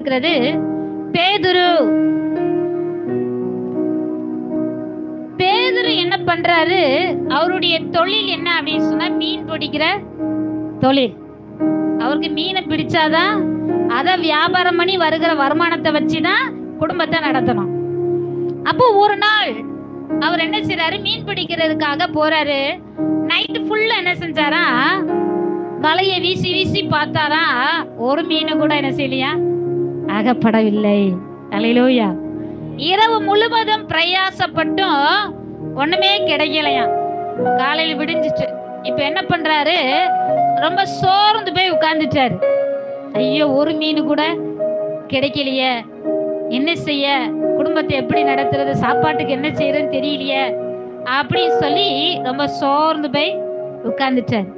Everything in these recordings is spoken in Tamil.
இருக்கிறது. பேதுரு. பேதுரு என்ன பண்றாரு? அவருடைய தொழில் என்ன அப்படின்னு சொன்னா மீன் பிடிக்கிற தொழில். அவருக்கு மீனை பிடிச்சாதான் அதை வியாபாரம் பண்ணி வருகிற வருமானத்தை வச்சுதான் குடும்பத்தை நடத்தணும். அப்போ ஒரு நாள் அவர் என்ன செய்றாரு? மீன் பிடிக்கிறதுக்காக போறாரு. நைட்டு ஃபுல்லா என்ன செஞ்சாரா? வலையை வீசி வீசி பார்த்தாரா? ஒரு மீன் கூட என்ன செய்யலையா? அகப்படவில்லை அலையிலோயா இரவு முழுவதும் பிரயாசப்பட்டும் ஒண்ணுமே கிடைக்கலையா காலையில் விடிஞ்சிச்சு. இப்ப என்ன பண்றாரு? ரொம்ப சோர்ந்து போய் உட்கார்ந்துட்டாரு. ஐயோ ஒரு மீன் கூட கிடைக்கலையே. என்ன செய்ய? குடும்பத்தை எப்படி நடத்துறது? சாப்பாட்டுக்கு என்ன செய்யறதுன்னு தெரியலையே. அப்படின்னு சொல்லி ரொம்ப சோர்ந்து போய் உட்கார்ந்துட்டார்.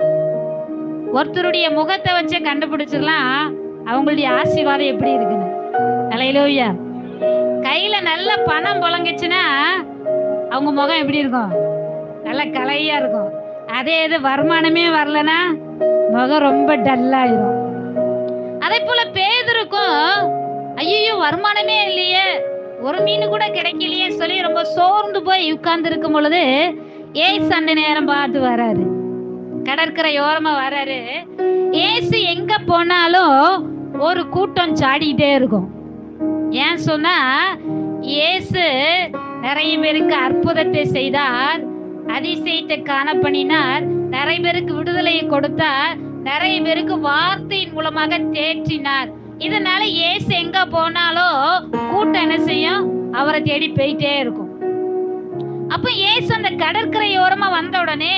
ஒருத்தருடைய முகத்தை வச்சு கண்டுபிடிச்சிடலாம். அவங்களுடைய ஆசீர்வாதம் எப்படி இருக்குன்னு? அலையிலோயா. கையில நல்ல பணம் புழங்குச்சுன்னா அவங்க முகம் எப்படி இருக்கும்? நல்ல கலையா இருக்கும். அதே இது வருமானமே வரலன்னா முகம் ரொம்ப டல்லாயிரும் அதே போல பேதருக்கும் ஐயோ வருமானமே இல்லையே. ஒரு மீன் கூட கிடைக்கலையே சொல்லி ரொம்ப சோர்ந்து போய் உட்கார்ந்து இருக்கும் பொழுது ஏசு அந்த நேரம் பார்த்து வராரு. கடற்கரை ஓரமா வராரு. ஏசு எங்க போனாலும் ஒரு கூட்டம் சாடிக்கிட்டே இருக்கும். ஏன் சொன்னா இயேசு நிறைய பேருக்கு அற்புதத்தை செய்தார் அதிசயத்தை காணப்பணினார் நிறைய பேருக்கு விடுதலையை கொடுத்தார் நிறைய பேருக்கு வார்த்தையின் மூலமாக தேற்றினார். இதனால இயேசு எங்க போனாலும் கூட்டம் என்ன செய்யும்? அவரை தேடி போயிட்டே இருக்கும். அப்ப இயேசு அந்த கடற்கரையோரமா வந்த உடனே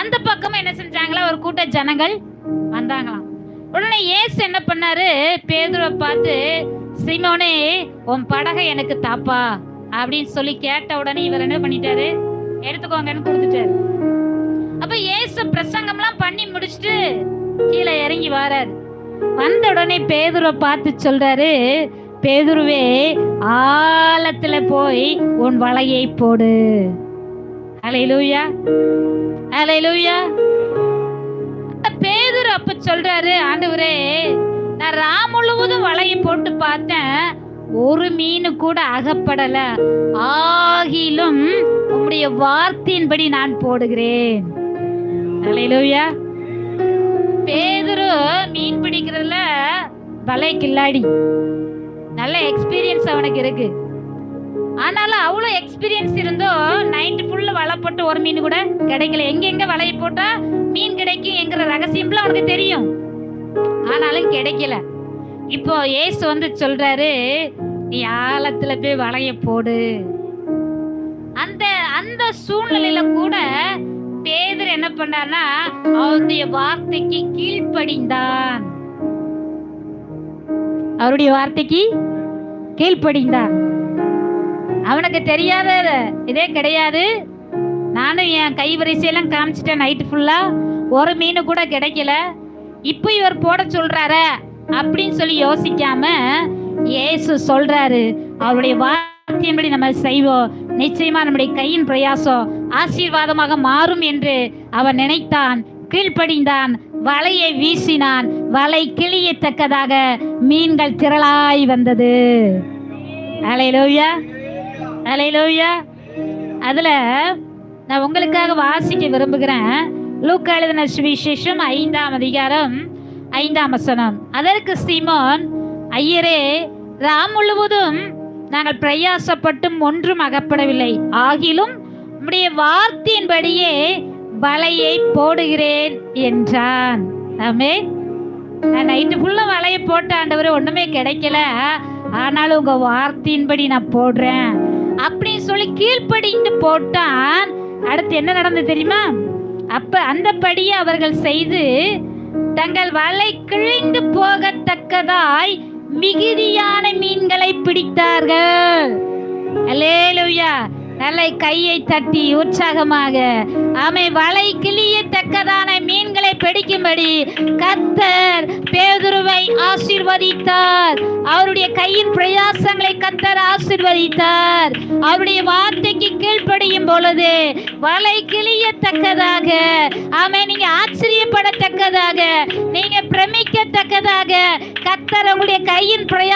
அந்த பக்கமா என்ன செஞ்சாங்களா? ஒரு கூட்ட ஜனங்கள் வந்தாங்களாம். உடனே இயேசு என்ன பண்ணாரு? பேதுருவை பார்த்து சிமோனே உன் படகை எனக்கு தாப்பா அப்படின்னு சொல்லி கேட்ட உடனே இவர் என்ன பண்ணிட்டாரு? எடுத்துக்கோங்கன்னு கொடுத்துட்டாரு. அப்ப இயேசு பிரசங்கம்லாம் பண்ணி முடிச்சுட்டு கீழே இறங்கி வாரார். வந்த உடனே பேதுருவை பார்த்து சொல்றாரு பேதுருவே ஆழத்துல போய் உன் வலையை போடு. அலையிலூயா அலையிலூயா பேதுரு அப்ப சொல்றாரு ஆண்டவரே நான் ரா முழுவதும் வலையை போட்டு பார்த்தேன். ஒரு மீன் கூட அகப்படல. ஆகிலும் உம்முடைய வார்த்தையின்படி நான் போடுகிறேன். பேதுரு மீன் பிடிக்கிறதுல வலை கில்லாடி நல்ல எக்ஸ்பீரியன்ஸ் அவனுக்கு இருக்கு. ஆனாலும் அவ்வளோ எக்ஸ்பீரியன்ஸ் இருந்தும் நைட்டு ஃபுல்லு வலை போட்டு ஒரு மீன் கூட கிடைக்கல. எங்கெங்க வலையை போட்டா மீன் கிடைக்கும் எங்கிற ரகசியம்லாம் அவனுக்கு தெரியும். ஆனாலும் கிடைக்கல. இப்போ ஏசு வந்து சொல்றாரு நீ ஆழத்துல போய் வளைய போடு. அந்த அந்த சூழ்நிலையில கூட பேதர் என்ன பண்ணார்னா அவருடைய வார்த்தைக்கு கீழ்ப்படிந்தான். அவருடைய வார்த்தைக்கு கீழ்ப்படிந்தான். அவனுக்கு தெரியாத இதே கிடையாது. நானும் என் கைவரிசையெல்லாம் காமிச்சிட்டேன் நைட்டு ஃபுல்லா ஒரு மீன் கூட கிடைக்கல. இப்போ இவர் போட சொல்றாரு அப்படின்னு சொல்லி யோசிக்காம ஏசு சொல்றாரு. அவருடைய வார்த்தையின்படி நம்ம செய்வோம். நிச்சயமா நம்முடைய கையின் பிரயாசம் ஆசீர்வாதமாக மாறும் என்று அவன் நினைத்தான். கீழ்ப்படிந்தான். வலையை வீசினான். வலை கிளியத்தக்கதாக மீன்கள் திரளாய் வந்தது. அலையிலோவியா அலையிலோயா அதுல நான் உங்களுக்காக வாசிக்க விரும்புகிறேன். லூக்கா எழுதின சுவிசேஷம் ஐந்தாம் அதிகாரம் ஐந்தாம் வசனம். அதற்கு சீமோன் ஐயரே ராம் முழுவதும் நாங்கள் பிரயாசப்பட்டும் ஒன்றும் அகப்படவில்லை. ஆகிலும் உம்முடைய வார்த்தையின்படியே வலையை போடுகிறேன் என்றான். ஆமே நான் நைட்டு ஃபுல்லா வலையை போட்ட ஆண்டவரே ஒண்ணுமே கிடைக்கல. ஆனாலும் உங்க வார்த்தையின்படி நான் போடுறேன். அப்படின்னு சொல்லி கீழ்ப்படிந்து போட்டான். அடுத்து என்ன நடந்தது தெரியுமா? அப்ப அந்த படியை அவர்கள் செய்து தங்கள் வலை கிழிந்து போகத்தக்கதாய் மிகுதியான மீன்களை பிடித்தார்கள். அல்லேலூயா. நல்ல கையை தட்டி உற்சாகமாக அமை வலை கிளியத்தக்கதான மீன்களை பிடிக்கும்படி கத்தர் பேதுருவை ஆசீர்வதித்தார். அவருடைய கையின் பிரயாசங்களை கத்தர் ஆசீர்வதித்தார். அவருடைய வார்த்தைக்கு கீழ்ப்படியும் பொழுது வலை கிளியத்தக்கதாக ஆமை நீங்க ஆச்சரியப்படத்தக்கதாக நீங்க பிரமிக்கத்தக்கதாக கத்தர் உங்களுடைய கையின் பிரயா